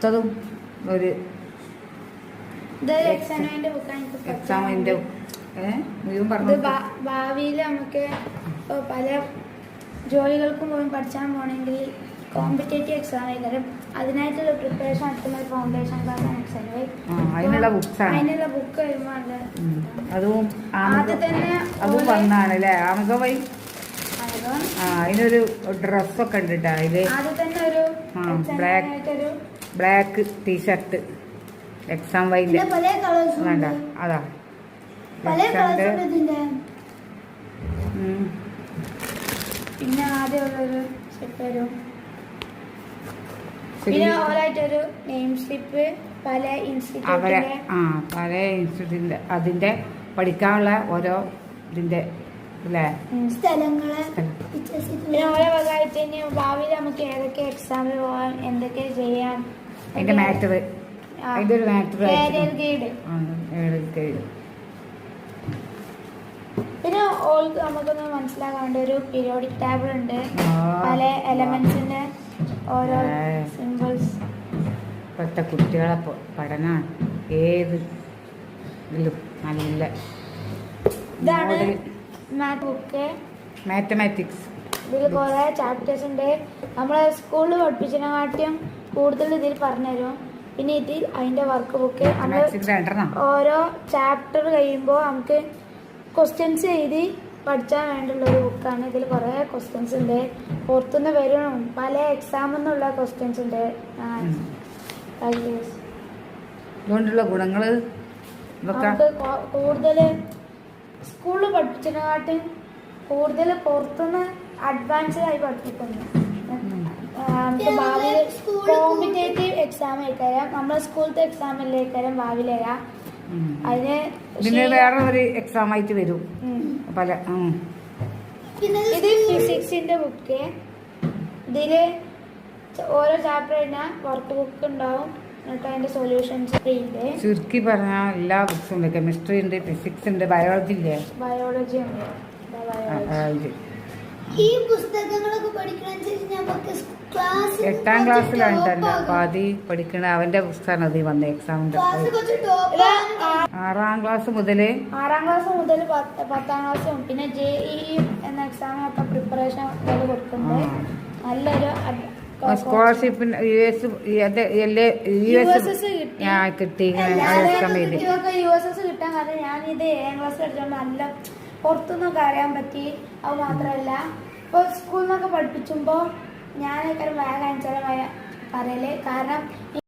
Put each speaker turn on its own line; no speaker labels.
അടുത്തതും ഒരു
എക്സാമിന്റെ
മുഴുവൻ പറഞ്ഞു
ഭാവിയിൽ നമുക്ക് പല ജോലികൾക്കും പോയി പഠിച്ചാൻ പോകണമെങ്കിൽ കോമ്പറ്റേറ്റീവ് എക്സാം ആയിരിക്കും അതിനായിട്ടുള്ള പ്രിപ്പറേഷൻ നടത്തുന്ന ഒരു ഫൗണ്ടേഷൻ എക്സാം
അതിനുള്ള ബുക്സാണ്
അതിനുള്ള ബുക്ക് വരുമ്പോൾ.
അതും
ആദ്യം തന്നെ
അതും
ഓൽ
വന്നാണ് അല്ലേ? ആമുഖ വൈ
അതും
ആ അതിനൊരു ഡ്രസ്സൊക്കെ ഉണ്ട് കേട്ടോ അതിൽ
ആദ്യം തന്നെ ഒരു. ആയിട്ടൊരു
ബ്ലാക്ക് ടീഷർട്ട് എക്സാം
വൈന്റെ
വേണ്ട അതാ.
ഇതിന്റെ
പിന്നെ ആദ്യമുള്ളൊരു സ്ലിപ്പ് വരും പിന്നെ ഓലായിട്ടൊരു നെയിം സ്ലിപ്പ് പല ഇൻസ്റ്റിറ്റ്യൂട്ടിലെ
ആ പല ഇൻസ്റ്റിറ്റ്യൂട്ടിന്റെ അതിന്റെ പഠിക്കാനുള്ള ഓരോ ഇതിന്റെ അല്ലേ?
സ്ഥലങ്ങളെ
സ്ഥലം.
പിന്നെ ഓരോ വകയായിട്ട് ഇനി ഭാവിയിൽ നമുക്ക് ഏതൊക്കെ എക്സാമിൽ പോകാൻ എന്തൊക്കെ ചെയ്യാം
അതിന്റെ മാറ്റർ ഇതൊരു മാറ്റർ
പിന്നെ ഓൾക്ക് നമുക്കൊന്ന് മനസ്സിലാക്കാണ്ട് ഒരു പീരിയോഡിക് ടേബിൾ ഉണ്ട്. പല എലമെന്റ്സിന്റെ ഓരോ. സിമ്പിൾസ്
ഇപ്പോഴത്തെ കുട്ടികളെ പ- പഠനമാണ് ഏത് ഇതിലും നല്ല
ഇതാണ് മാത്ത് ബുക്ക്
മാത്തമാറ്റിക്സ്
ഇതിൽ കുറെ ചാപ്റ്റേഴ്സ് ഉണ്ട്. നമ്മളെ സ്കൂളിൽ പഠിപ്പിച്ചതിനെക്കാട്ടിയും കൂടുതൽ ഇതിൽ പറഞ്ഞുതരും പിന്നെ ഇതിൽ അതിന്റെ വർക്ക് ബുക്ക് ഓരോ ചാപ്റ്റർ കഴിയുമ്പോൾ നമുക്ക് ക്വസ്റ്റ്യൻസ് എഴുതി പഠിച്ചാൻ വേണ്ടിയുള്ള ഒരു ബുക്കാണ് ഇതിൽ കുറേ ക്വസ്റ്റ്യൻസ് ഉണ്ട്. പുറത്തുനിന്ന് വരും പല എക്സാം നിന്നുള്ള ക്വസ്റ്റ്യൻസ് ഉണ്ട്.
ഗുണങ്ങൾ
നമുക്ക് കൂടുതൽ സ്കൂളിൽ പഠിപ്പിച്ചതിനെക്കാട്ടും കൂടുതൽ പുറത്തുനിന്ന് അഡ്വാൻസ്ഡ് ആയി പഠിപ്പിക്കുന്നു.
ഉം.
എക്സാം ആയിക്കരാം നമ്മളെ സ്കൂളത്തെ എക്സാം ഭാവിയിൽ വരാം. അതിന്
ഇതിന് വേറെ ഒരു എക്സാം ആയിട്ട് വരും. പല.
പിന്നെ
ഇത് ഫിസിക്സിന്റെ ബുക്ക് ഇതിൽ ഓരോ ചാപ്റ്റർ കഴിഞ്ഞാൽ വർക്ക് ബുക്ക് ഉണ്ടാവും.
ചുരുക്കി പറഞ്ഞാൽ എല്ലാ ബുക്സും ഉണ്ട്. കെമിസ്ട്രി ഉണ്ട് ഫിസിക്സ് ഉണ്ട് ബയോളജി ഇല്ലേ?
ബയോളജി ഉണ്ട്.
ഈ പുസ്തകങ്ങളൊക്കെ ക്ലാസ്
എട്ടാം ക്ലാസ്സിലാണ് പാതി പഠിക്കണ അവന്റെ പുസ്തകമാണ് അത് വന്ന എക്സാമിന്റെ ആറാം ക്ലാസ് മുതൽ
ആറാം ക്ലാസ് മുതൽ പത്ത് ക്ലാസ്സും പിന്നെ ജെ ഇ എന്ന എക്സാമിനൊക്കെ പ്രിപ്പറേഷൻ കൊടുക്കുന്നുണ്ട് നല്ലൊരു
സ്കോളർഷിപ്പിന് യു എസ് യു എസ്
കിട്ടി. യു എസ് എസ് കിട്ടാൻ കാരണം ഞാൻ ഇത് ഏഴാം ക്ലാസ് പഠിച്ചോണ്ട് നല്ല പുറത്തുനിന്നൊക്കെ അറിയാൻ പറ്റി. അത് മാത്രമല്ല ഇപ്പൊ സ്കൂളിൽ നിന്നൊക്കെ പഠിപ്പിച്ചുമ്പോ ഞാനൊക്കെ ബാഗ് അയച്ചാലും പറയൽ കാരണം